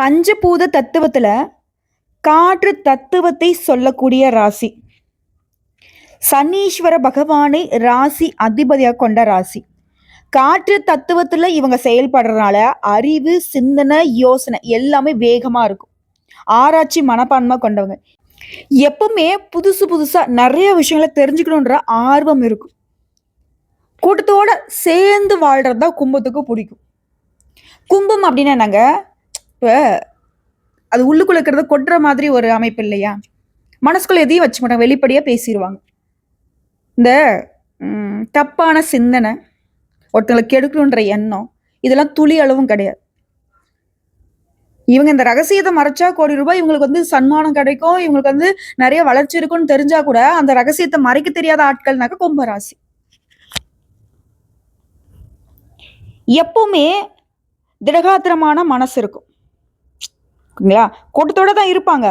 பஞ்சபூத தத்துவத்தில் காற்று தத்துவத்தை சொல்லக்கூடிய ராசி. சனீஸ்வர பகவானை ராசி அதிபதியாக கொண்ட ராசி. காற்று தத்துவத்தில் இவங்க செயல்படுறதுனால அறிவு சிந்தனை யோசனை எல்லாமே வேகமாக இருக்கும். ஆராய்ச்சி மனப்பான்மை கொண்டவங்க. எப்பவுமே புதுசு புதுசாக நிறைய விஷயங்களை தெரிஞ்சுக்கணுன்ற ஆர்வம் இருக்கும். கூட்டத்தோட சேர்ந்து வாழ்கிறது தான் கும்பத்துக்கு பிடிக்கும். கும்பம் அப்படின்னா என்னங்க? இப்போ அது உள்ளுக்குள்ள இருக்கிறத கொட்டுற மாதிரி ஒரு அமைப்பு இல்லையா? மனசுக்குள்ள எதையும் வச்சுக்க மாட்டாங்க. வெளிப்படையாக பேசிடுவாங்க இந்த தப்பான சிந்தனை ஒருத்தங்களை கெடுக்கணுன்ற எண்ணம் இதெல்லாம் துளி அளவும் கிடையாது. இவங்க இந்த ரகசியத்தை மறைச்சா கோடி ரூபாய் இவங்களுக்கு வந்து சன்மானம் கிடைக்கும் இவங்களுக்கு வந்து நிறைய வளர்ச்சி இருக்கும்னு தெரிஞ்சா கூட அந்த ரகசியத்தை மறைக்க தெரியாத ஆட்கள்னாக்க கும்பராசி எப்பவுமே திடகாத்திரமான மனசு இருக்கும். இல்லையா கூட்டத்தோட தான் இருப்பாங்க.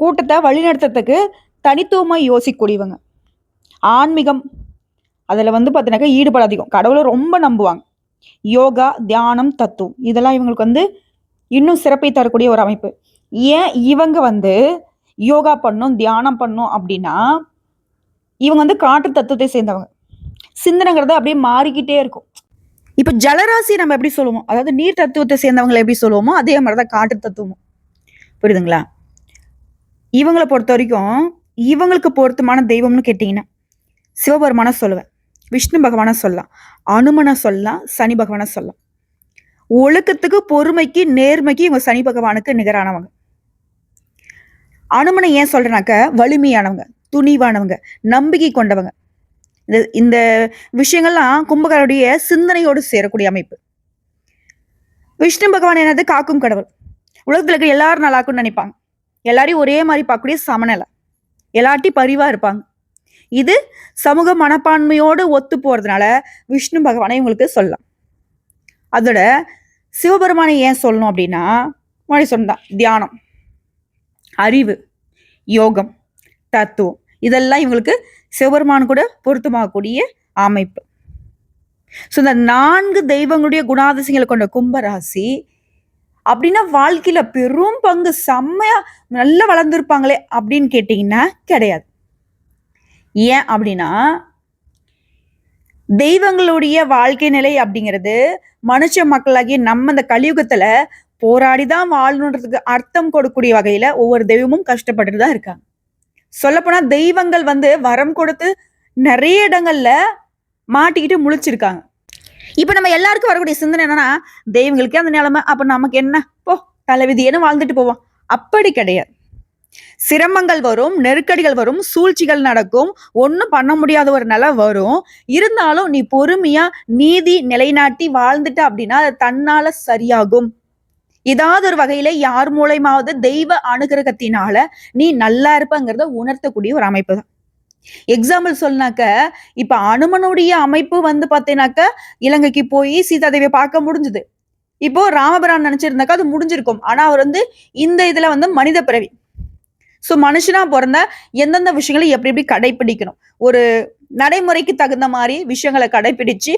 கூட்டத்தை வழிநடத்துறதுக்கு தனித்துவமாக யோசிக்கூடியவங்க ஆன்மீகம் அதில் வந்து பார்த்தீங்கன்னாக்கா ஈடுபாடு அதிகம். கடவுளை ரொம்ப நம்புவாங்க. யோகா தியானம் தத்துவம். இதெல்லாம் இவங்களுக்கு வந்து இன்னும் சிறப்பை தரக்கூடிய ஒரு அமைப்பு. ஏன் இவங்க வந்து யோகா பண்ணும் தியானம் பண்ணும் அப்படின்னா இவங்க வந்து காற்று தத்துவத்தை சேர்ந்தவங்க. சிந்தனைங்கிறது அப்படியே மாறிக்கிட்டே இருக்கும். இப்போ ஜலராசி நம்ம எப்படி சொல்லுவோம்? அதாவது நீர் தத்துவத்தை சேர்ந்தவங்களை எப்படி சொல்லுவோமோ அதே மாதிரி தான் காற்று தத்துவமும். புரியுதுங்களா? இவங்களை பொறுத்த வரைக்கும் இவங்களுக்கு பொருத்தமான தெய்வம்னு கேட்டிங்கன்னா சிவபெருமானை சொல்லுவேன். விஷ்ணு பகவானை சொல்லலாம். அனுமனை சொல்லலாம். சனி பகவானை சொல்லலாம். ஒழுக்கத்துக்கு பொறுமைக்கு நேர்மைக்கு இவங்க சனி பகவானுக்கு நிகரானவங்க. அனுமனை ஏன் சொல்கிறேனாக்க வலிமையானவங்க துணிவானவங்க நம்பிக்கை கொண்டவங்க. இந்த இந்த விஷயங்கள்லாம் கும்பகாருடைய சிந்தனையோடு சேரக்கூடிய அமைப்பு. விஷ்ணு பகவான் என்னது? காக்கும் கடவுள். உலகத்தில் இருக்க எல்லாரும் நல்லாக்குன்னு நினைப்பாங்க. எல்லாரையும் ஒரே மாதிரி பார்க்கக்கூடிய சமநிலை. எல்லாட்டி பரிவாக இருப்பாங்க. இது சமூக மனப்பான்மையோடு ஒத்து போகிறதுனால விஷ்ணு பகவானை இவங்களுக்கு சொல்லலாம். அதோட சிவபெருமானை ஏன் சொல்லணும் அப்படின்னா முன்னாடி சொன்னான் தியானம் அறிவு யோகம் தத்துவம். இதெல்லாம் இவங்களுக்கு சிவபெருமான் கூட பொருத்தமாகக்கூடிய அமைப்பு. ஸோ இந்த நான்கு தெய்வங்களுடைய குணாதிசயங்களை கொண்ட கும்பராசி அப்படின்னா வாழ்க்கையில் பெரும் பங்கு செம்மையா நல்லா வளர்ந்துருப்பாங்களே அப்படின்னு கேட்டிங்கன்னா கிடையாது. ஏன் அப்படின்னா தெய்வங்களுடைய வாழ்க்கை நிலை அப்படிங்கிறது மனுஷ மக்களாகிய நம்ம இந்த கலியுகத்துல போராடி தான் வாழணுன்றதுக்கு அர்த்தம் கொடுக்கக்கூடிய வகையில ஒவ்வொரு தெய்வமும் கஷ்டப்பட்டுட்டு தான் இருக்காங்க. சொல்லப்போனா தெய்வங்கள் வந்து வரம் கொடுத்து நிறைய இடங்கள்ல மாட்டிக்கிட்டு முழிச்சிருக்காங்க. இப்போ நம்ம எல்லாருக்கும் வரக்கூடிய சிந்தனை என்னன்னா தெய்வங்களுக்கே அந்த நிலைமை அப்போ நமக்கு என்ன? போ தலைவிதியேன்னு வாழ்ந்துட்டு போவோம். அப்படி கிடையாது. சிரமங்கள் வரும் நெருக்கடிகள் வரும் சூழ்ச்சிகள் நடக்கும் ஒன்றும் பண்ண முடியாத ஒரு நிலை வரும். இருந்தாலும் நீ பொறுமையா நீதி நிலைநாட்டி வாழ்ந்துட்ட அப்படின்னா அது தன்னால சரியாகும். ஏதாவது ஒரு வகையில யார் மூலயமாவது தெய்வ அனுகிரகத்தினால நீ நல்லா இருப்பங்கிறத உணர்த்தக்கூடிய ஒரு அமைப்பு தான். எக்ஸாம்பிள் சொன்னாக்க இப்ப அனுமனுடைய அமைப்பு வந்து பார்த்தீங்கன்னாக்க இலங்கைக்கு போய் சீதாதேவியை பார்க்க முடிஞ்சுது. இப்போ ராமபிரான் நினைச்சிருந்தாக்கா அது முடிஞ்சிருக்கும். ஆனா அவர் வந்து இந்த இதுல வந்து மனித பிறவி. ஸோ மனுஷனா பிறந்த எந்தெந்த விஷயங்களை எப்படி எப்படி கடைபிடிக்கணும் ஒரு நடைமுறைக்கு தகுந்த மாதிரி விஷயங்களை கடைபிடிச்சு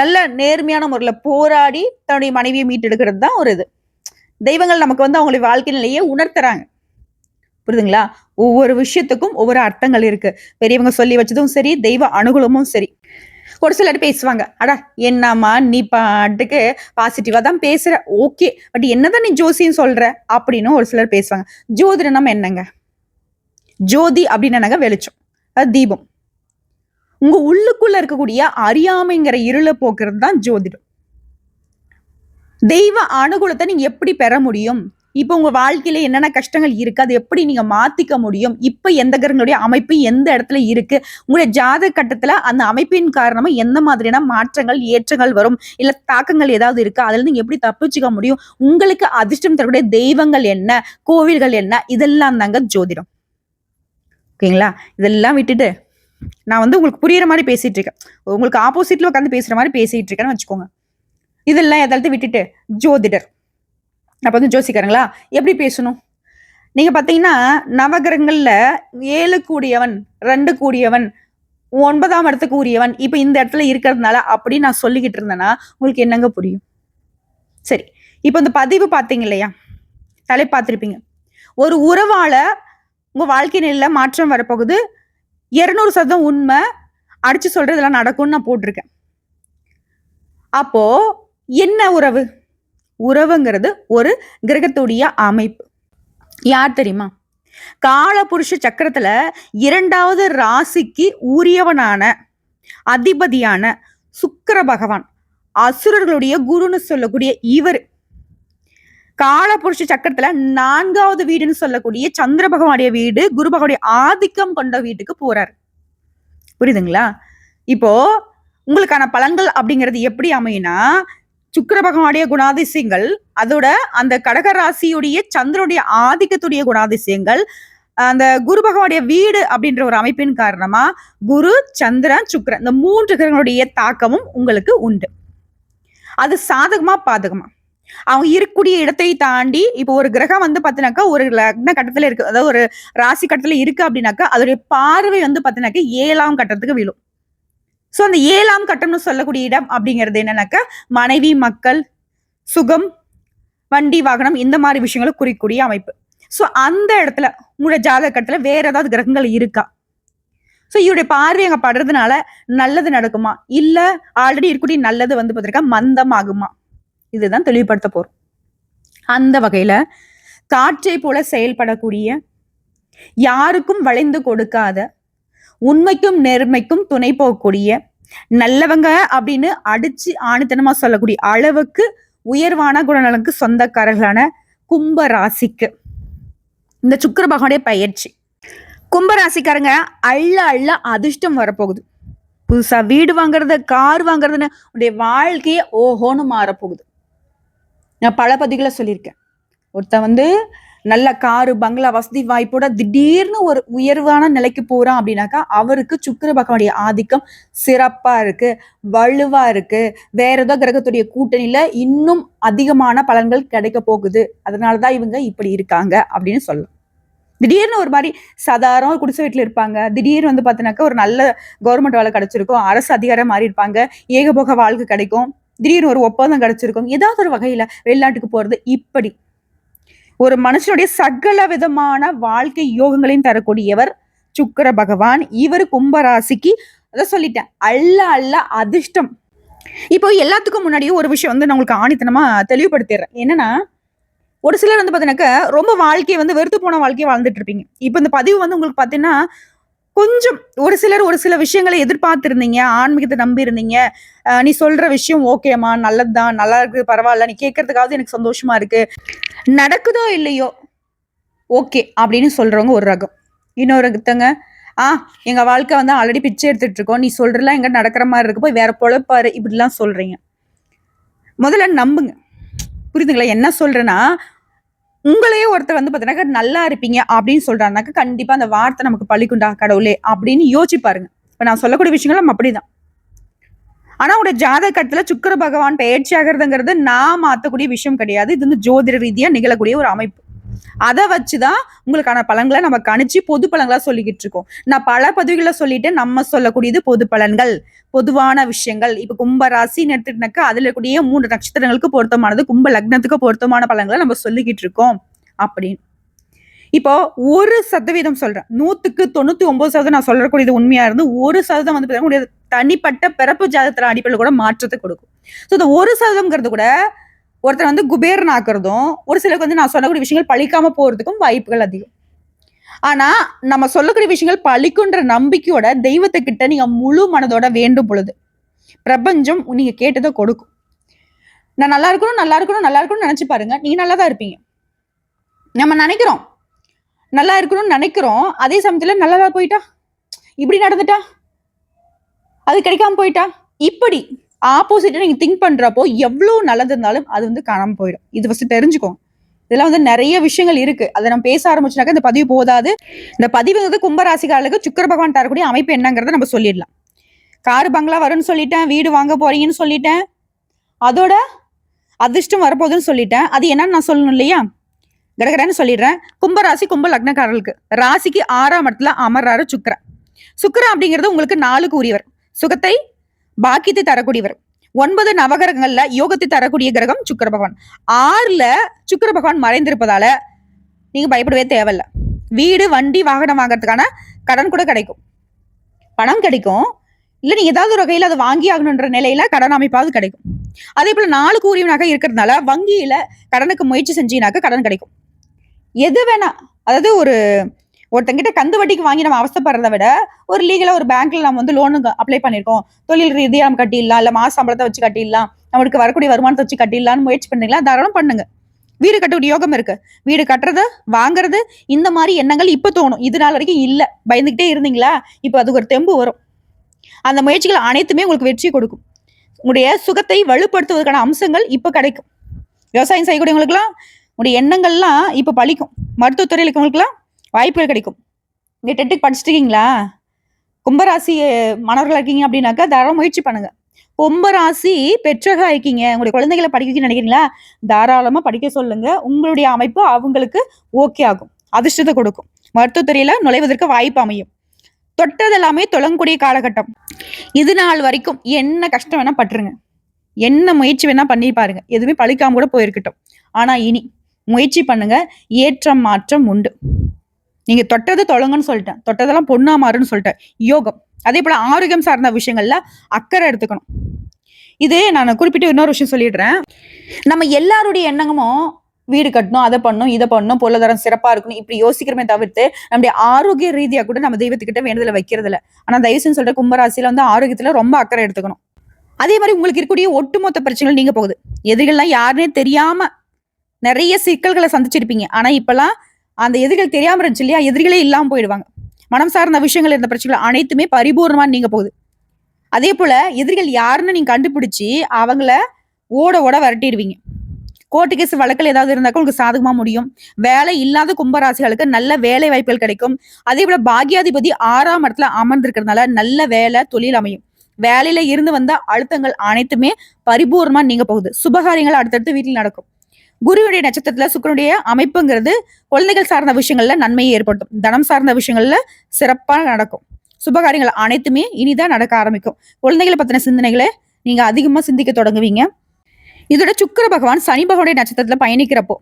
நல்ல நேர்மையான முறையில் போராடி தன்னுடைய மனைவியை மீட்டெடுக்கிறது தான் ஒரு இது. தெய்வங்கள் நமக்கு வந்து அவங்களுடைய வாழ்க்கை நிலையை உணர்த்துறாங்க. புரியுதுங்களா? ஒவ்வொரு விஷயத்துக்கும் ஒவ்வொரு அர்த்தங்கள் இருக்கு. பெரியவங்க சொல்லி வச்சதும் சரி தெய்வ அனுகூலமும் சரி. ஒரு சிலர் பேசுவாங்க அடா என்னம்மா நீ பாட்டுக்கு பாசிட்டிவா தான் பேசுற. ஓகே பட் என்னதான் நீ ஜோசின்னு சொல்ற? அப்படின்னு ஒரு சிலர் பேசுவாங்க. ஜோதிடனம் என்னங்க? ஜோதி அப்படின்னு என்னங்க? வெளிச்சம். அது தீபம். உங்க உள்ளுக்குள்ள இருக்கக்கூடிய அறியாமைங்கிற இருளை போக்குறது தான் ஜோதிடம். தெய்வ அனுகூலத்தை நீங்க எப்படி பெற முடியும்? இப்போ உங்க வாழ்க்கையில என்னென்ன கஷ்டங்கள் இருக்கு? அதை எப்படி நீங்க மாத்திக்க முடியும்? இப்ப எந்த கிரகங்களுடைய அமைப்பு எந்த இடத்துல இருக்கு? உங்களுடைய ஜாதக கட்டத்துல அந்த அமைப்பின் காரணமா எந்த மாதிரியான மாற்றங்கள் ஏற்றங்கள் வரும்? இல்ல தாக்கங்கள் ஏதாவது இருக்கு? அதுல நீங்க எப்படி தப்பிச்சுக்க முடியும்? உங்களுக்கு அதிர்ஷ்டம் தரக்கூடிய தெய்வங்கள் என்ன? கோவில்கள் என்ன? இதெல்லாம் தாங்க ஜோதிடம். ஓகேங்களா? இதெல்லாம் விட்டுட்டு நான் வந்து உங்களுக்கு புரியுற மாதிரி பேசிட்டு இருக்கேன். உங்களுக்கு ஆப்போசிட்ல உட்காந்து பேசுற மாதிரி பேசிட்டு இருக்கேன்னு வச்சுக்கோங்க. இதெல்லாம் எதாவது விட்டுட்டு ஜோதிடர். அப்போ வந்து ஜோசிக்காரங்களா எப்படி பேசணும்? நீங்க பாத்தீங்கன்னா நவகிரகங்கள்ல ஏழு கூடியவன் ரெண்டு கூடியவன் ஒன்பதாம் இடத்துக்கு உரியவன் இப்ப இந்த இடத்துல இருக்கிறதுனால அப்படி நான் சொல்லிக்கிட்டு இருந்தேன்னா உங்களுக்கு என்னங்க புரியும்? சரி இப்போ இந்த பதிவு பார்த்தீங்க இல்லையா? தலை பார்த்துருப்பீங்க. ஒரு உறவால உங்க வாழ்க்கை நிலையில மாற்றம் வரப்போகுது. இருநூறு சதம் உண்மை அடிச்சு சொல்றதெல்லாம் நடக்கும்னு நான் போட்டிருக்கேன். அப்போ என்ன உறவு? உறவுங்கிறது ஒரு கிரகத்துடைய அமைப்பு. யார் தெரியுமா? காலபுருஷ சக்கரத்துல இரண்டாவது ராசிக்கு உரியவனான அதிபதியான சுக்கர பகவான் அசுரர்களுடைய குருன்னு சொல்லக்கூடிய இவர். காலபுருஷ சக்கரத்துல நான்காவது வீடுன்னு சொல்லக்கூடிய சந்திர பகவானுடைய வீடு குரு பகவானுடைய ஆதிக்கம் கொண்ட வீட்டுக்கு போறாரு. புரியுதுங்களா? இப்போ உங்களுக்கான பலன்கள் அப்படிங்கிறது எப்படி அமையினா சுக்கர பகவானுடைய குணாதிசயங்கள் அதோட அந்த கடகராசியுடைய சந்திரனுடைய ஆதிக்கத்துடைய குணாதிசயங்கள் அந்த குரு பகவானுடைய வீடு அப்படின்ற ஒரு அமைப்பின் காரணமா குரு சந்திரன் சுக்கரன் இந்த மூன்று கிரகங்களுடைய தாக்கமும் உங்களுக்கு உண்டு. அது சாதகமா பாதகமா? அவங்க இருக்கக்கூடிய இடத்தை தாண்டி இப்போ ஒரு கிரகம் வந்து பார்த்தினாக்கா ஒரு லக்ன கட்டத்துல இருக்கு. அதாவது ஒரு ராசி கட்டத்துல இருக்கு அப்படின்னாக்கா அதோடைய பார்வை வந்து பார்த்தினாக்கா ஏழாம் கட்டத்துக்கு விழும். ஸோ அந்த ஏழாம் கட்டம்னு சொல்லக்கூடிய இடம் அப்படிங்கிறது என்னன்னாக்கா மனைவி மக்கள் சுகம் வண்டி வாகனம் இந்த மாதிரி விஷயங்களை குறிக்கக்கூடிய அமைப்பு. ஸோ அந்த இடத்துல உங்களோட ஜாதக கட்டத்துல வேற ஏதாவது கிரகங்கள் இருக்கா? ஸோ இவருடைய பார்வை அங்கே படுறதுனால நல்லது நடக்குமா? இல்லை ஆல்ரெடி இருக்கக்கூடிய நல்லது வந்து பார்த்துருக்கா மந்தம் ஆகுமா இதுதான் தெளிவுபடுத்த போறோம். அந்த வகையில காற்றை போல செயல்படக்கூடிய யாருக்கும் வளைந்து கொடுக்காத உண்மைக்கும் நேர்மைக்கும் துணை போகக்கூடிய நல்லவங்க அப்படின்னு அடிச்சு ஆணித்தனமா சொல்லக்கூடிய அளவுக்கு உயர்வான குணநலனுக்கு சொந்தக்காரர்களான கும்ப ராசிக்கு இந்த சுக்கிர பகவானுடைய பயிற்சி. கும்பராசிக்காரங்க அள்ள அள்ள அதிர்ஷ்டம் வரப்போகுது. புதுசா வீடு வாங்குறது கார் வாங்குறதுன்னு உடைய வாழ்க்கையே ஓஹோன்னு மாறப்போகுது. நான் பல பதிகளை சொல்லியிருக்கேன். ஒருத்தன் வந்து நல்ல காரு பங்களா வசதி வாய்ப்போட திடீர்னு ஒரு உயர்வான நிலைக்கு போறான் அப்படின்னாக்கா அவருக்கு சுக்கிர பகவானுடைய ஆதிக்கம் சிறப்பா இருக்கு வலுவா இருக்கு. வேற ஏதோ கிரகத்துடைய கூட்டணியில இன்னும் அதிகமான பலன்கள் கிடைக்க போகுது. அதனாலதான் இவங்க இப்படி இருக்காங்க அப்படின்னு சொல்லலாம். திடீர்னு ஒரு மாதிரி சாதாரண குடிசை வீட்டில் இருப்பாங்க. திடீர்னு வந்து பார்த்தீங்கன்னாக்கா ஒரு நல்ல கவர்மெண்ட் வேலை கிடைச்சிருக்கும். அரசு அதிகாரம் மாறி இருப்பாங்க. ஏகபோக வாழ்க்கை கிடைக்கும். திடீர்னு ஒரு ஒப்பந்தம் கிடைச்சிருக்கும். ஏதாவது ஒரு வகையில் வெளிநாட்டுக்கு போகிறது இப்படி. ஒரு மனுஷனுடைய சகல விதமான வாழ்க்கை யோகங்களையும் தரக்கூடியவர் சுக்கிர பகவான். இவர் கும்பராசிக்கு அதை சொல்லிட்டேன். அல்ல அல்ல அதிர்ஷ்டம். இப்போ எல்லாத்துக்கும் முன்னாடியும் ஒரு விஷயம் வந்து நான் உங்களுக்கு ஆணித்தனமா தெளிவுபடுத்திடுறேன். என்னன்னா ஒரு சிலர் வந்து பார்த்தீங்கன்னாக்கா ரொம்ப வாழ்க்கையை வந்து வெறுத்து போன வாழ்க்கையை வாழ்ந்துட்டு இருப்பீங்க. இப்போ இந்த பதிவு வந்து உங்களுக்கு பார்த்தீங்கன்னா கொஞ்சம் ஒரு சிலர் ஒரு சில விஷயங்களை எதிர்பார்த்துருந்தீங்க ஆன்மீகத்தை நம்பி இருந்தீங்க நீ சொல்ற விஷயம் ஓகேம்மா நல்லதுதான் நல்லா இருக்கு பரவாயில்ல நீ கேட்கறதுக்காவது எனக்கு சந்தோஷமா இருக்கு. நடக்குதோ இல்லையோ ஓகே அப்படின்னு சொல்றவங்க ஒரு ரகம். இன்னொருத்தங்க ஆ எங்க வாழ்க்கை வந்து ஆல்ரெடி பிச்சை எடுத்துட்டு இருக்கோம் நீ சொல்றலாம் எங்க நடக்கிற மாதிரி இருக்கு. போய் வேற பொழப்பாரு. இப்படிலாம் சொல்றீங்க. முதல்ல நம்புங்க. புரியுதுங்களா? என்ன சொல்றேன்னா உங்களையே ஒருத்தர் வந்து பார்த்தீங்கன்னா நல்லா இருப்பீங்க அப்படின்னு சொல்றாருனாக்க கண்டிப்பா அந்த வார்த்தை நமக்கு பழிக்குண்டா கடவுளே அப்படின்னு யோசிச்சு பாருங்க. இப்போ நான் சொல்லக்கூடிய விஷயங்கள் நம்ம அப்படிதான். ஆனா உடைய ஜாதக கட்டத்தில் சுக்கிர பகவான் பயிற்சி ஆகிறதுங்கிறது நான் மாத்தக்கூடிய விஷயம் கிடையாது. இது வந்து ஜோதிட ரீதியா நிகழக்கூடிய ஒரு அமைப்பு. அதை வச்சு தான் உங்களுக்கான பலன்களை நம்ம கணிச்சு பொது பலன்களாக சொல்லிக்கிட்டு இருக்கோம். நான் பல பதவிகளை சொல்லிட்டு நம்ம சொல்லக்கூடியது பொது பலன்கள் பொதுவான விஷயங்கள். இப்போ கும்ப ராசின்னு எடுத்துக்கிட்டாக்கா அதில் இருக்கக்கூடிய மூன்று நட்சத்திரங்களுக்கு பொருத்தமானது கும்ப லக்னத்துக்கு பொருத்தமான பலன்களை நம்ம சொல்லிக்கிட்டு இருக்கோம் அப்படின்னு. இப்போ ஒரு சதவீதம் சொல்றேன். நூத்துக்கு தொண்ணூத்தி ஒன்பது சதவீதம் நான் சொல்லக்கூடியது உண்மையா இருந்து ஒரு சதவீதம் வந்து பார்த்தீங்கன்னா தனிப்பட்ட பிறப்பு ஜாதகத்துல அடிப்படையில் கூட மாற்றத்தை கொடுக்கும். ஸோ இந்த ஒரு சதவீதம்ங்கிறது கூட ஒருத்தர் வந்து குபேரன் ஆக்குறதும் ஒரு சிலருக்கு வந்து நான் சொல்லக்கூடிய விஷயங்கள் பழிக்காம போறதுக்கும் வாய்ப்புகள் அதிகம். ஆனா நம்ம சொல்லக்கூடிய விஷயங்கள் பழிக்குன்ற நம்பிக்கையோட தெய்வத்துக்கிட்ட நீங்க முழு மனதோட வேண்டும் பொழுது. பிரபஞ்சம் நீங்க கேட்டதை கொடுக்கும். நான் நல்லா இருக்கணும் நல்லா இருக்கணும் நல்லா இருக்கணும்னு நினச்சி பாருங்க. நீ நல்லா தான் இருப்பீங்க. நம்ம நினைக்கிறோம். நல்லா இருக்கணும்னு நினைக்கிறோம். அதே சமயத்தில் நல்லா போயிட்டா? இப்படி நடந்துட்டா? அது கிடைக்காம போயிட்டா? இப்படி. ஆப்போசிட்டா நீங்க திங்க் பண்றப்போ எவ்வளவு நல்லது இருந்தாலும் அது வந்து காணாம போயிடும். இது ஃபர்ஸ்ட் தெரிஞ்சுக்கோங்க. இதெல்லாம் வந்து நிறைய விஷயங்கள் இருக்கு. அதை நம்ம பேச ஆரம்பிச்சுனாக்க இந்த பதிவு போதாது. இந்த பதிவு வந்து கும்பராசிக்காரர்களுக்கு சுக்கிர பகவான் தரக்கூடிய அமைப்பு என்னங்கிறத நம்ம சொல்லிடலாம். காரு பங்களா வரும்னு சொல்லிட்டேன். வீடு வாங்க போறீங்கன்னு சொல்லிட்டேன். அதோட அதிர்ஷ்டம் வரப்போகுதுன்னு சொல்லிட்டேன். அது என்னன்னு நான் சொல்லணும் இல்லையா? கடகடன்னு சொல்லிடுறேன். கும்பராசி கும்ப லக்னக்காரர்களுக்கு. ராசிக்கு ஆறாம் இடத்துல அமர்றாரு சுக்கரன். சுக்கரன் அப்படிங்கிறது உங்களுக்கு நாலுக்கு உரியவர். சுகத்தை பாக்கியத்தை தரக்கூடியவர். ஒன்பது நவகிரகங்கள்ல யோகத்தை தரக்கூடிய கிரகம் சுக்கர பகவான் ஆறுல சுக்கிர பகவான் மறைந்திருப்பதால நீங்க பயப்படவே தேவையில்ல. வீடு வண்டி வாகனம் வாங்குறதுக்கான கடன் கூட கிடைக்கும். பணம் கிடைக்கும். இல்லை நீங்க ஏதாவது ஒரு வகையில் அதை வாங்கி ஆகணுன்ற நிலையில கடன் அமைப்பாவது கிடைக்கும். அதே போல நாலு கூறியவனாக இருக்கிறதுனால வங்கியில கடனுக்கு முயற்சி செஞ்சீங்கனாக்க கடன் கிடைக்கும். எது வேணா அதாவது ஒரு ஒருத்தங்கிட்ட கந்து வட்டிக்கு வாங்கி நம்ம அவசப்படுறத விட ஒரு லீகலா ஒரு பேங்க்ல நம்ம வந்து லோனுக்கு அப்ளை பண்ணிருக்கோம். தொழில் ரீதியா நம்ம கட்டிடலாம் இல்ல மாச சம்பளத்தை வச்சு கட்டிடலாம் நம்மளுக்கு வரக்கூடிய வருமானத்தை வச்சு கட்டிடலாம்னு முயற்சி பண்ணீங்களா தாராளம் பண்ணுங்க. வீடு கட்டக்கூடிய யோகம் இருக்கு. வீடு கட்டுறது வாங்குறது இந்த மாதிரி எண்ணங்கள் இப்ப தோணும். இது நாள் வரைக்கும் இல்ல. பயந்துகிட்டே இருந்தீங்களா? இப்ப அதுக்கு ஒரு தெம்பு வரும். அந்த முயற்சிகள் அனைத்துமே உங்களுக்கு வெற்றி கொடுக்கும். உங்களுடைய சுகத்தை வலுப்படுத்துவதற்கான அம்சங்கள் இப்ப கிடைக்கும். விவசாயம் செய்யக்கூடியவங்களுக்குலாம் உங்களுடைய எண்ணங்கள்லாம் இப்ப பழிக்கும். மருத்துவத்துறையில் இருக்கவங்களுக்குலாம் வாய்ப்புகள் கிடைக்கும். நீங்கள் டெட்டுக்கு படிச்சுட்டுருக்கீங்களா கும்பராசி மாணவர்களாக மாணவர்களா இருக்கீங்க அப்படின்னாக்கா தாராளம் முயற்சி பண்ணுங்க. கும்பராசி பெற்றகா இருக்கீங்க. உங்களுடைய குழந்தைகளை படிக்க நினைக்கிறீங்களா? தாராளமா படிக்க சொல்லுங்க. உங்களுடைய அமைப்பு அவங்களுக்கு ஓகே ஆகும். அதிர்ஷ்டத்தை கொடுக்கும். மருத்துவத்துறையில் நுழைவதற்கு வாய்ப்பு அமையும். தொட்டது எல்லாமே காலகட்டம். இது நாள் வரைக்கும் என்ன கஷ்டம் வேணா பட்டுருங்க. என்ன முயற்சி வேணால் பண்ணி பாருங்க. எதுவுமே பழிக்காம கூட போயிருக்கட்டும். ஆனா இனி முயற்சி பண்ணுங்க. ஏற்றம் மாற்றம் உண்டு. நீங்க தொட்டது தொழங்கன்னு சொல்லிட்டேன். தொட்டதெல்லாம் பொண்ணா மாறுன்னு சொல்லிட்டேன். யோகம். அதே போல ஆரோக்கியம் சார்ந்த விஷயங்கள்ல அக்கறை எடுத்துக்கணும். இது நான் குறிப்பிட்டு இன்னொரு விஷயம் சொல்லிடுறேன். நம்ம எல்லாருடைய எண்ணமும் வீடு கட்டணும் அதை பண்ணணும் இதை பண்ணணும் பொருளாதாரம் சிறப்பாக இருக்கணும் இப்படி யோசிக்கிறமே தவிர்த்து நம்முடைய ஆரோக்கிய ரீதியாக கூட நம்ம தெய்வத்துக்கிட்ட வேண்டுதல வைக்கிறது ஆனால் ஆனா தயவு செஞ்சு கும்பராசியில வந்து ஆரோக்கியத்தில் ரொம்ப அக்கறை எடுத்துக்கணும். அதே மாதிரி உங்களுக்கு இருக்கக்கூடிய ஒட்டுமொத்த பிரச்சனைகள் நீங்கள் போகுது. எதிரிகள்லாம் யாருன்னே தெரியாமல் நிறைய சிக்கல்களை சந்திச்சிருப்பீங்க. ஆனால் இப்போல்லாம் அந்த எதிரிகள் தெரியாம இருந்துச்சு இல்லையா? எதிரிகளே இல்லாம போயிடுவாங்க. மனம் சார்ந்த விஷயங்கள் இருந்த பிரச்சனைகள் அனைத்துமே பரிபூர்ணமா நீங்க போகுது. அதே போல எதிரிகள் யாருன்னு நீங்க கண்டுபிடிச்சு அவங்கள ஓட ஓட விரட்டிடுவீங்க. கோர்ட்டு கேஸ் வழக்கில் ஏதாவது இருந்தாக்கா உங்களுக்கு சாதகமாக முடியும். வேலை இல்லாத கும்பராசிகளுக்கு நல்ல வேலை வாய்ப்புகள் கிடைக்கும். அதே போல பாக்யாதிபதி ஆறாம் இடத்துல அமர்ந்திருக்கிறதுனால நல்ல வேலை தொழில் அமையும். வேலையில இருந்து வந்த அழுத்தங்கள் அனைத்துமே பரிபூர்ணமா நீங்க போகுது. சுபகாரியங்கள் அடுத்தடுத்து வீட்டில் நடக்கும். குருவினுடைய நட்சத்திரத்துல சுக்கரனுடைய அமைப்புங்கிறது குழந்தைகள் சார்ந்த விஷயங்கள்ல நன்மையை ஏற்படுத்தும். தனம் சார்ந்த விஷயங்கள்ல சிறப்பா நடக்கும். சுபகாரியங்கள் அனைத்துமே இனிதான் நடக்க ஆரம்பிக்கும். குழந்தைகளை பத்தின சிந்தனைகளை நீங்க அதிகமா சிந்திக்க தொடங்குவீங்க. இதோட சுக்கிர பகவான் சனி பகவானுடைய நட்சத்திரத்துல பயணிக்கிறப்போ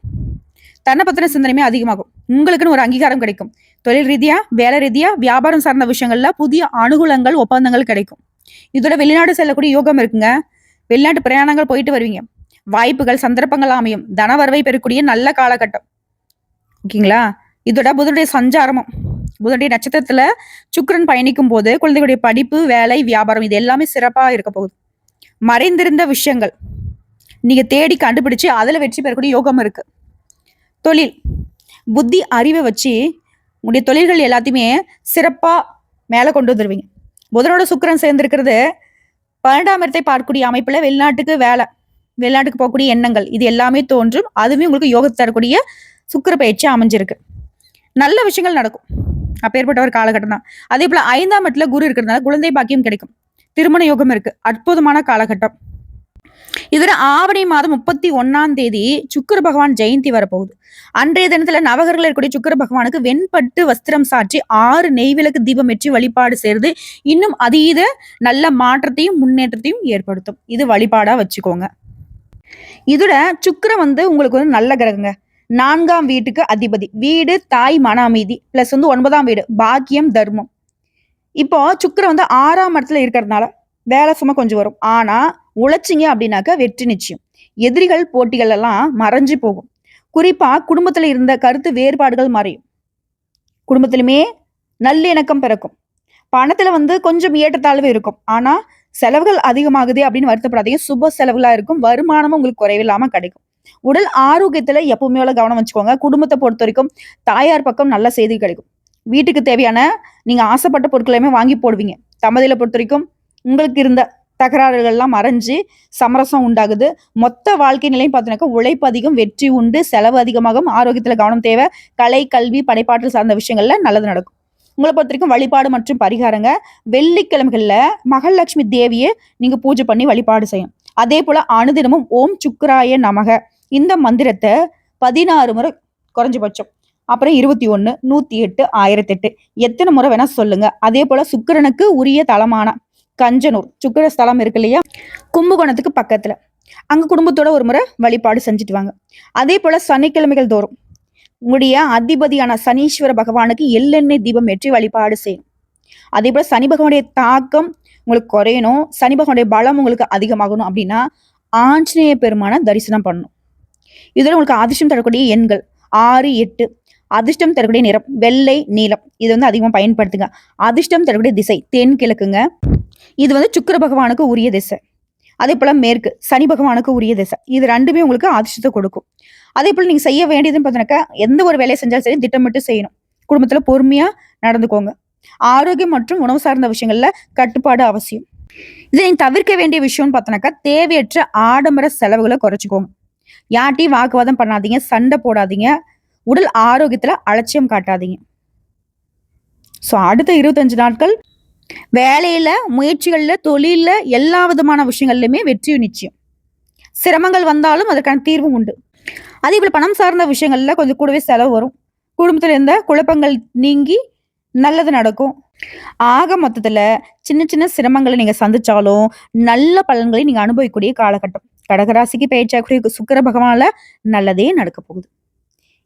தன்னை பத்தின சிந்தனையுமே அதிகமாகும். உங்களுக்குன்னு ஒரு அங்கீகாரம் கிடைக்கும். தொழில் ரீதியா வேலை ரீதியா வியாபாரம் சார்ந்த விஷயங்கள்ல புதிய அனுகூலங்கள் ஒப்பந்தங்கள் கிடைக்கும். இதோட வெளிநாடு செல்லக்கூடிய யோகம் இருக்குங்க. வெளிநாட்டு பிரயாணங்கள் போயிட்டு வருவீங்க. வாய்ப்புகள் சந்தர்ப்பங்கள் அமையும். தனவரவை பெறக்கூடிய நல்ல காலகட்டம். ஓகேங்களா? இதோட புதனுடைய சஞ்சாரமும். புதனுடைய நட்சத்திரத்துல சுக்கிரன் பயணிக்கும் போது குழந்தைகளுடைய படிப்பு வேலை வியாபாரம் இது எல்லாமே சிறப்பா இருக்க போகுது. மறைந்திருந்த விஷயங்கள். நீங்க தேடி கண்டுபிடிச்சு அதுல வெற்றி பெறக்கூடிய யோகம் இருக்கு. தொழில். புத்தி அறிவை வச்சு உங்களுடைய தொழில்கள் எல்லாத்தையுமே சிறப்பா மேலே கொண்டு வந்துடுவீங்க புதனோட சுக்கிரன் சேர்ந்திருக்கிறது பன்னெண்டாம் இடத்தை பார்க்கக்கூடிய அமைப்புல வெளிநாட்டுக்கு வேலை. வெளிநாட்டுக்கு போகக்கூடிய எண்ணங்கள் இது எல்லாமே தோன்றும். அதுவே உங்களுக்கு யோகத்தை தரக்கூடிய சுக்கிர பயிற்சி அமைஞ்சிருக்கு. நல்ல விஷயங்கள் நடக்கும். அப்பேற்பட்ட ஒரு காலகட்டம் தான் அதே போல ஐந்தாம் இடத்துல குரு இருக்கிறதுனால குழந்தை பாக்கியம் கிடைக்கும். திருமண யோகம் இருக்கு. அற்புதமான காலகட்டம். இதுல ஆவணி மாதம் முப்பத்தி ஒன்னாம் தேதி சுக்கிர பகவான் ஜெயந்தி வரப்போகுது. அன்றைய தினத்துல நவகர்கள் இருக்கக்கூடிய சுக்கிர பகவானுக்கு வெண்பட்டு வஸ்திரம் சாற்றி ஆறு நெய்விளக்கு தீபம் ஏற்றி வழிபாடு செய்து இன்னும் அதீத நல்ல மாற்றத்தையும் முன்னேற்றத்தையும் ஏற்படுத்தும். இது வழிபாடா வச்சுக்கோங்க. இதோட சுக்கரம் வந்து உங்களுக்கு வந்து நல்ல கிரகங்க. நான்காம் வீட்டுக்கு அதிபதி. வீடு தாய் மன அமைதி பிளஸ் வந்து ஒன்பதாம் வீடு பாக்கியம் தர்மம். இப்போ சுக்கரம் வந்து ஆறாம் இடத்துல இருக்கிறதுனால வேலை சும்மா கொஞ்சம் வரும். ஆனா உழைச்சிங்க அப்படின்னாக்க வெற்றி நிச்சயம். எதிரிகள் போட்டிகள் எல்லாம் மறைஞ்சு போகும். குறிப்பா குடும்பத்துல இருந்த கருத்து வேறுபாடுகள் மறையும். குடும்பத்திலுமே நல்லிணக்கம் பிறக்கும். பணத்துல வந்து கொஞ்சம் ஏற்றத்தாழ்வு இருக்கும். ஆனா செலவுகள் அதிகமாகுது அப்படின்னு வருத்தப்படாதீங்க. சுப செலவுகளா இருக்கும். வருமானமும் உங்களுக்கு குறைவில்லாம கிடைக்கும். உடல் ஆரோக்கியத்துல எப்பவுமே உள்ள கவனம் வச்சுக்கோங்க. குடும்பத்தை பொறுத்த வரைக்கும் தாயார் பக்கம் நல்ல செய்தி கிடைக்கும். வீட்டுக்கு தேவையான நீங்க ஆசைப்பட்ட பொருட்களையுமே வாங்கி போடுவீங்க. தம்பதியில பொறுத்த வரைக்கும் உங்களுக்கு இருந்த தகராறுகள்லாம் மறைஞ்சு சமரசம் உண்டாகுது. மொத்த வாழ்க்கை நிலையும் பார்த்தீங்கன்னாக்கா உழைப்பு அதிகம் வெற்றி உண்டு செலவு அதிகமாகும் ஆரோக்கியத்துல கவனம் தேவை. கலை கல்வி படைப்பாற்றல் சார்ந்த விஷயங்கள்ல நல்லது நடக்கும். உங்களை பொறுத்த வரைக்கும் வழிபாடு மற்றும் பரிகாரங்க. வெள்ளிக்கிழமைகளில் மகாலட்சுமி தேவியை நீங்கள் பூஜை பண்ணி வழிபாடு செய்யும் அதே போல் அனுதினமும் ஓம் சுக்கராய நமக. இந்த மந்திரத்தை பதினாறு முறை குறைஞ்சபட்சம் அப்புறம் இருபத்தி ஒன்று நூற்றி எட்டு ஆயிரத்தி எட்டு எத்தனை முறை வேணால் சொல்லுங்கள் அதே போல் சுக்கிரனுக்கு உரிய தலமான கஞ்சனூர். சுக்கர ஸ்தலம் இருக்கு இல்லையா? கும்பகோணத்துக்கு பக்கத்தில். அங்கே குடும்பத்தோட ஒரு முறை வழிபாடு செஞ்சுட்டு வாங்க. அதே போல் சனிக்கிழமைகள் தோறும் உங்களுடைய அதிபதியான சனீஸ்வர பகவானுக்கு எள்ளெண்ணெய் தீபம் ஏற்றி வழிபாடு செய்யும் அதே போல சனி பகவானுடைய தாக்கம் உங்களுக்கு குறையணும். சனி பகவானுடைய பலம் உங்களுக்கு அதிகமாகணும் அப்படின்னா ஆஞ்சநேய பெருமான தரிசனம் பண்ணணும். இதோட உங்களுக்கு அதிர்ஷ்டம் தரக்கூடிய எண்கள் ஆறு எட்டு. அதிர்ஷ்டம் தரக்கூடிய நிறம் வெள்ளை நீலம். இது வந்து அதிகமாக பயன்படுத்துங்க. அதிர்ஷ்டம் தரக்கூடிய திசை தென் கிழக்குங்க இது வந்து சுக்கிர பகவானுக்கு உரிய திசை. அதே போல மேற்கு சனி பகவானுக்கு உரிய திசை. இது ரெண்டுமே உங்களுக்கு அதிர்ஷ்டத்தை கொடுக்கும். அதே போல நீங்க செய்ய வேண்டியதுன்னு பார்த்தீங்கன்னாக்கா எந்த ஒரு வேலையை செஞ்சாலும் சரி திட்டமிட்டு செய்யணும். குடும்பத்துல பொறுமையா நடந்துக்கோங்க. ஆரோக்கியம் மற்றும் உணவு சார்ந்த விஷயங்கள்ல கட்டுப்பாடு அவசியம். இதை நீங்க தவிர்க்க வேண்டிய விஷயம்னு பார்த்தோன்னாக்கா தேவையற்ற ஆடம்பர செலவுகளை குறைச்சிக்கோங்க. யார்ட்டையும் வாக்குவாதம் பண்ணாதீங்க சண்டை போடாதீங்க உடல் ஆரோக்கியத்துல அலட்சியம் காட்டாதீங்க. ஸோ அடுத்த இருபத்தஞ்சு நாட்கள் வேலையில முயற்சிகள்ல தொழில எல்லா விதமான விஷயங்கள்லையுமே வெற்றி நிச்சயம். சிரமங்கள் வந்தாலும் அதற்கான தீர்வும் உண்டு. அதே போல பணம் சார்ந்த விஷயங்கள்ல கொஞ்சம் கூடவே செலவு வரும். குடும்பத்துல இருந்த குழப்பங்கள் நீங்கி நல்லது நடக்கும். ஆக மொத்தத்துல சின்ன சின்ன சிரமங்களை நீங்க சந்திச்சாலும் நல்ல பலன்களை நீங்க அனுபவிக்கக்கூடிய காலகட்டம். கடகராசிக்கு பயிற்சியாகக்கூடிய சுக்கர பகவானால நல்லதே நடக்க போகுது.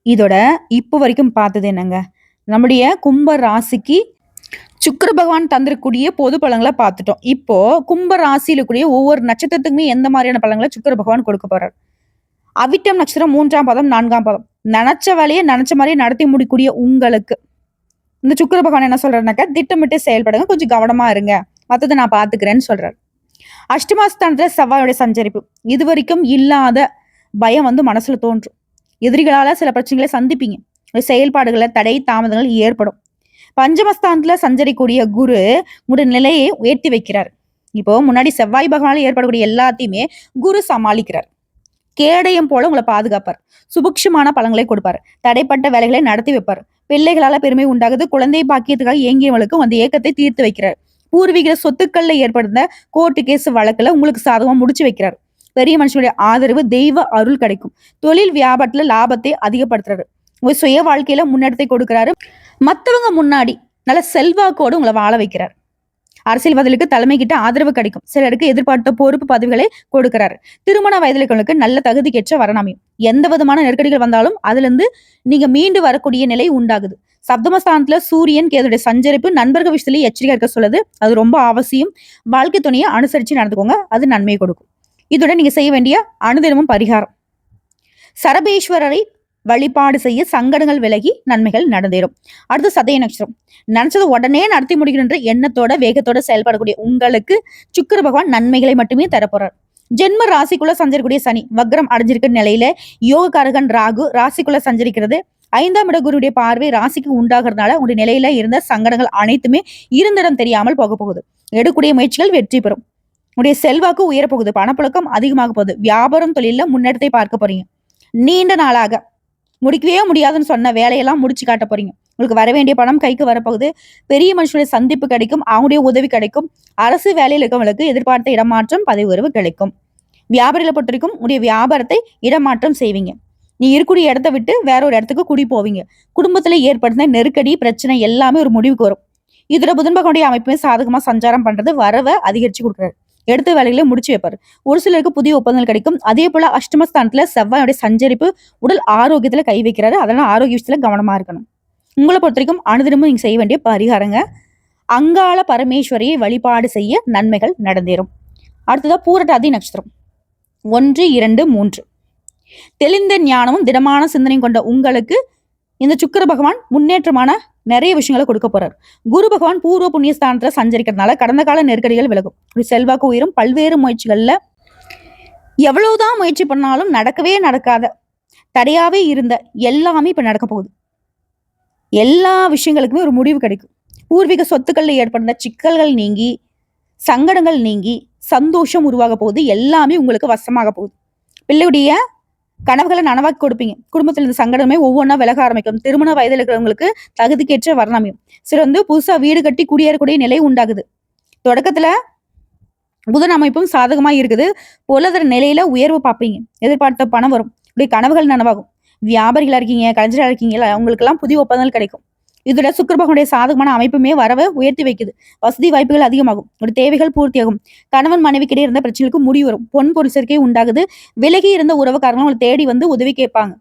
இதோட இப்போ வரைக்கும் பார்த்தது என்னங்க? நம்முடைய கும்ப ராசிக்கு சுக்கிர பகவான் தந்திருக்கூடிய பொது பலன்களை பார்த்துட்டோம். இப்போ கும்ப ராசியில கூடிய ஒவ்வொரு நட்சத்திரத்துக்குமே எந்த மாதிரியான பலன்களை சுக்கர பகவான் கொடுக்க போறார்? அவிட்டம் நட்சத்திரம் மூன்றாம் பதம் நான்காம் பதம். நினைச்ச வேலையை நினைச்ச மாதிரியே நடத்தி முடிக்கூடிய உங்களுக்கு. இந்த சுக்கிர பகவான் என்ன சொல்றாருனாக்கா திட்டமிட்டு செயல்படுங்க கொஞ்சம் கவனமா இருங்க. மற்றதை நான் பாத்துக்கிறேன்னு சொல்றாரு. அஷ்டமாஸ்தானத்துல செவ்வாயோட சஞ்சரிப்பு. இது வரைக்கும் இல்லாத பயம் வந்து மனசுல தோன்றும். எதிரிகளால சில பிரச்சனைகளை சந்திப்பீங்க. செயல்பாடுகளை தடை தாமதங்கள் ஏற்படும். பஞ்சமஸ்தானத்துல சஞ்சரிக்கூடிய குரு உங்களுடைய நிலையை உயர்த்தி வைக்கிறார். இப்போ முன்னாடி செவ்வாய் பகவானால ஏற்படக்கூடிய எல்லாத்தையுமே குரு சமாளிக்கிறார். கேடயம் போல உங்களை பாதுகாப்பார். சுபக்ஷமான பழங்களை கொடுப்பார். தடைப்பட்ட வேலைகளை நடத்தி வைப்பார். பிள்ளைகளால பெருமை உண்டாகுது. குழந்தை பாக்கியத்துக்காக இயங்கியவங்களுக்கும் அந்த ஏக்கத்தை தீர்த்து வைக்கிறார். பூர்வீக சொத்துக்கள்ல ஏற்படுத்த கோர்ட்டு கேஸ் வழக்குல உங்களுக்கு சாதகமா முடிச்சு வைக்கிறார். பெரிய மனுஷனுடைய ஆதரவு தெய்வ அருள் கிடைக்கும். தொழில் வியாபாரத்துல லாபத்தை அதிகப்படுத்துறாரு. உங்க சுய வாழ்க்கையில முன்னேற்றத்தை கொடுக்கிறாரு. மற்றவங்க முன்னாடி நல்ல செல்வாக்கோடு உங்களை வாழ வைக்கிறார். அரசியல்வாதிகளுக்கு தலைமை கிட்ட ஆதரவு கிடைக்கும். சிலருக்கு எதிர்பார்த்த பொறுப்பு பதவிகளை கொடுக்கிறாரு. திருமண வயதிலுக்கு நல்ல தகுதிக்கேற்ற வரணாமையும் எந்த விதமான நெருக்கடிகள் வந்தாலும் அதுல இருந்து நீங்க மீண்டு வரக்கூடிய நிலை உண்டாகுது. சப்தமஸ்தானத்துல சூரியன் கேதுடைய சஞ்சரிப்பு நண்பர்கள் விஷயத்துலயே எச்சரிக்கை இருக்க சொல்லுது. அது ரொம்ப அவசியம். வாழ்க்கை துணையை அனுசரிச்சு நடந்துக்கோங்க. அது நன்மை கொடுக்கும். இதோட நீங்க செய்ய வேண்டிய அனுதினமும் பரிகாரம். சரபேஸ்வரரை வழிபாடு செய்ய சங்கடங்கள் விலகி நன்மைகள் நடந்தேறும். அடுத்து சதய நட்சத்திரம் நினைச்சது உடனே நடத்தி முடிக்கணுன்ற எண்ணத்தோட வேகத்தோட செயல்படக்கூடிய உங்களுக்கு சுக்கிர பகவான் நன்மைகளை மட்டுமே தரப்போறார். ஜென்ம ராசிக்குள்ள சஞ்சரிக்கூடிய சனி வக்ரம் அடைஞ்சிருக்கிற நிலையில யோகக்காரகன் ராகு ராசிக்குள்ள சஞ்சரிக்கிறது. ஐந்தாம் இட குருடைய பார்வை ராசிக்கு உண்டாகிறதுனால உங்களுடைய நிலையில இருந்த சங்கடங்கள் அனைத்துமே இருந்திடம் தெரியாமல் போக போகுது. எடுக்கூடிய முயற்சிகள் வெற்றி பெறும். உடைய செல்வாக்கு உயரப்போகுது பணப்புழக்கம் அதிகமாக போகுது. வியாபாரம் தொழில முன்னேற்றத்தை பார்க்க போறீங்க. நீண்ட நாளாக முடிக்கவே முடியாதுன்னு சொன்ன வேலையெல்லாம் முடிச்சு காட்ட போறீங்க. உங்களுக்கு வர வேண்டிய பணம் கைக்கு வரப்போகுது. பெரிய மனுஷனுடைய சந்திப்பு கிடைக்கும். அவங்களுடைய உதவி கிடைக்கும். அரசு வேலையில் இருக்கவங்களுக்கு எதிர்பார்த்த இடமாற்றம் பதவி உறவு கிடைக்கும். வியாபாரிகளை பொறுத்த வரைக்கும் உடைய வியாபாரத்தை இடமாற்றம் செய்வீங்க. நீ இருக்கக்கூடிய இடத்த விட்டு வேற ஒரு இடத்துக்கு குடி போவீங்க. குடும்பத்துல ஏற்படுத்த நெருக்கடி பிரச்சனை எல்லாமே ஒரு முடிவுக்கு வரும். இதுல புதன் பகவானுடைய அமைப்புமே சாதகமா சஞ்சாரம் பண்றது வரவை அதிகரிச்சு கொடுக்குறாரு. எடுத்த வேலைகளை முடிச்சு வைப்பார். ஒரு சிலருக்கு புதிய ஒப்பந்தங்கள் கிடைக்கும். அதே போல அஷ்டமஸ்தானத்துல செவ்வாயோட சஞ்சரிப்பு உடல் ஆரோக்கியத்துல கை வைக்கிறாரு. அதனால ஆரோக்கிய விஷயத்துல கவனமா இருக்கணும். உங்களை பொறுத்த வரைக்கும் அனுதினமும் நீங்க செய்ய வேண்டிய பரிகாரங்க. அங்காள பரமேஸ்வரியை வழிபாடு செய்ய நன்மைகள் நடந்தேறும். அடுத்ததா பூரட்டாதி நட்சத்திரம். ஒன்று இரண்டு மூன்று. தெளிந்த ஞானமும் திடமான சிந்தனையும் கொண்ட உங்களுக்கு இந்த சுக்கிர பகவான் முன்னேற்றமான நிறைய விஷயங்களை கொடுக்க போறார். குரு பகவான் பூர்வ புண்ணிய ஸ்தானத்துல சஞ்சரிக்கிறதுனால கடந்த கால நெருக்கடிகள் விலகும். ஒரு செல்வாக்கு உயரும். பல்வேறு முயற்சிகள்ல எவ்வளவுதான் முயற்சி பண்ணாலும் நடக்கவே நடக்காத தடையாவே இருந்த எல்லாமே இப்ப நடக்க போகுது. எல்லா விஷயங்களுக்குமே ஒரு முடிவு கிடைக்கும். பூர்வீக சொத்துக்கள்ல ஏற்படுத்த சிக்கல்கள் நீங்கி சங்கடங்கள் நீங்கி சந்தோஷம் உருவாக போகுது. எல்லாமே உங்களுக்கு வசமாக போகுது. பிள்ளையுடைய கனவுகளை நனவாக்கி கொடுப்பீங்க. குடும்பத்தில் இருந்த சங்கடமே ஒவ்வொன்றா விலக ஆரம்பிக்கும். திருமண வயதில் இருக்கிறவங்களுக்கு தகுதிக்கேற்ற வர்ணமையும். சிலர் வந்து புதுசாக வீடு கட்டி குடியேறக்கூடிய நிலை உண்டாகுது. தொடக்கத்துல புதன் அமைப்பும் சாதகமாக இருக்குது. பொருளாதார நிலையில உயர்வு பார்ப்பீங்க. எதிர்பார்த்த பணம் வரும். இப்படி கனவுகள் நனவாகும். வியாபாரிகளாக இருக்கீங்க கலைஞராக இருக்கீங்களா? அவங்களுக்கெல்லாம் புதிய ஒப்பந்தங்கள் கிடைக்கும். இதோட சுக்கரபகனுடைய சாதகமான அமைப்புமே வரவை உயர்த்தி வைக்குது. வசதி வாய்ப்புகள் அதிகமாகும். ஒரு தேவைகள் பூர்த்தியாகும். கணவன் மனைவிக்கிடையே இருந்த பிரச்சனைக்கு முடிவு வரும். பொன் பொருள் உண்டாகுது. விலகி இருந்த உறவுக்காரங்களும் அவங்களை தேடி வந்து உதவி கேட்பாங்க.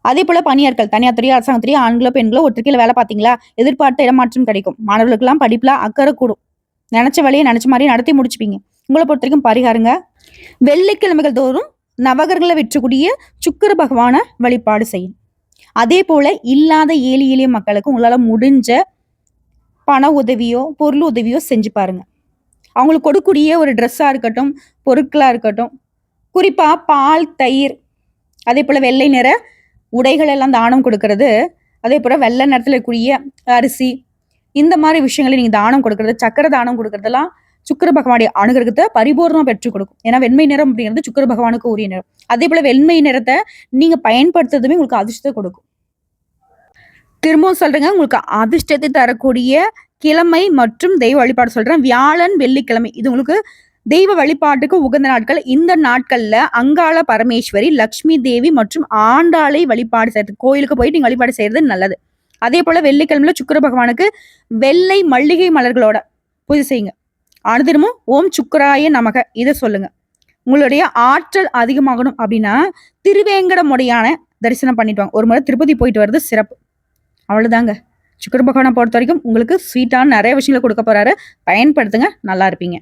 அதே போல பணியாட்கள் தனியார் துறை அரசாங்கத்துறையோ ஆண்களோ பெண்களோ ஒருத்தருக்கையில் வேலை பார்த்தீங்களா? எதிர்பார்த்த இடமாற்றம் கிடைக்கும். மாணவர்களுக்கெல்லாம் படிப்புல அக்கறை கூடும். நினைச்ச வேலையை நினைச்ச மாதிரி நடத்தி முடிச்சுப்பீங்க. உங்களை பொறுத்த வரைக்கும் பரிகாரங்க. வெள்ளிக்கிழமைகள் தோறும் நவகர்களை வெற்றக்கூடிய சுக்கிர பகவான வழிபாடு செய்யும் அதே போல இல்லாத ஏழை எளிய மக்களுக்கு உங்களால முடிஞ்ச பண உதவியோ பொருள் உதவியோ செஞ்சு பாருங்க. அவங்களுக்கு கொடுக்கூடிய ஒரு ட்ரெஸ்ஸாக இருக்கட்டும் பொருட்களாக இருக்கட்டும் குறிப்பாக பால் தயிர் அதே போல் வெள்ளை நிற உடைகள் எல்லாம் தானம் கொடுக்கறது அதே போல் வெள்ளை நிறத்தில் இருக்கக்கூடிய அரிசி இந்த மாதிரி விஷயங்களை நீங்கள் தானம் கொடுக்கறது சக்கரை தானம் கொடுக்கறதெல்லாம் சுக்கிர பகவானுடைய அனுகிரகத்தை பரிபூர்ணம் பெற்றுக் கொடுக்கும். ஏன்னா வெண்மை நிறம் அப்படிங்கிறது சுக்கிர பகவானுக்கு உரிய நிறம். அதே போல வெண்மை நிறத்தை நீங்க பயன்படுத்துறதுமே உங்களுக்கு அதிர்ஷ்டத்தை கொடுக்கும். திரும்பவும் சொல்றேங்க உங்களுக்கு அதிர்ஷ்டத்தை தரக்கூடிய கிழமை மற்றும் தெய்வ வழிபாடு சொல்றேன். வியாழன் வெள்ளிக்கிழமை இது உங்களுக்கு தெய்வ வழிபாட்டுக்கு உகந்த நாட்கள். இந்த நாட்கள்ல அங்காள பரமேஸ்வரி லக்ஷ்மி தேவி மற்றும் ஆண்டாளை வழிபாடு செய்யறது கோயிலுக்கு போயிட்டு நீங்க வழிபாடு செய்யறது நல்லது. அதே போல வெள்ளிக்கிழமையில சுக்கிர பகவானுக்கு வெள்ளை மல்லிகை மலர்களோட பூஜை செய்யுங்க. அனுதினமும் ஓம் சுக்கராய நமக. இதை சொல்லுங்க. உங்களுடைய ஆற்றல் அதிகமாகணும் அப்படின்னா திருவேங்கடமுடையான தரிசனம் பண்ணிட்டு வாங்க. ஒரு முறை திருப்பதி போயிட்டு வர்றது சிறப்பு. அவ்வளோதாங்க சுக்கர பகவானை பொறுத்த வரைக்கும் உங்களுக்கு ஸ்வீட்டான நிறைய விஷயங்களை கொடுக்க போறாரு. பயன்படுத்துங்க. நல்லா இருப்பீங்க.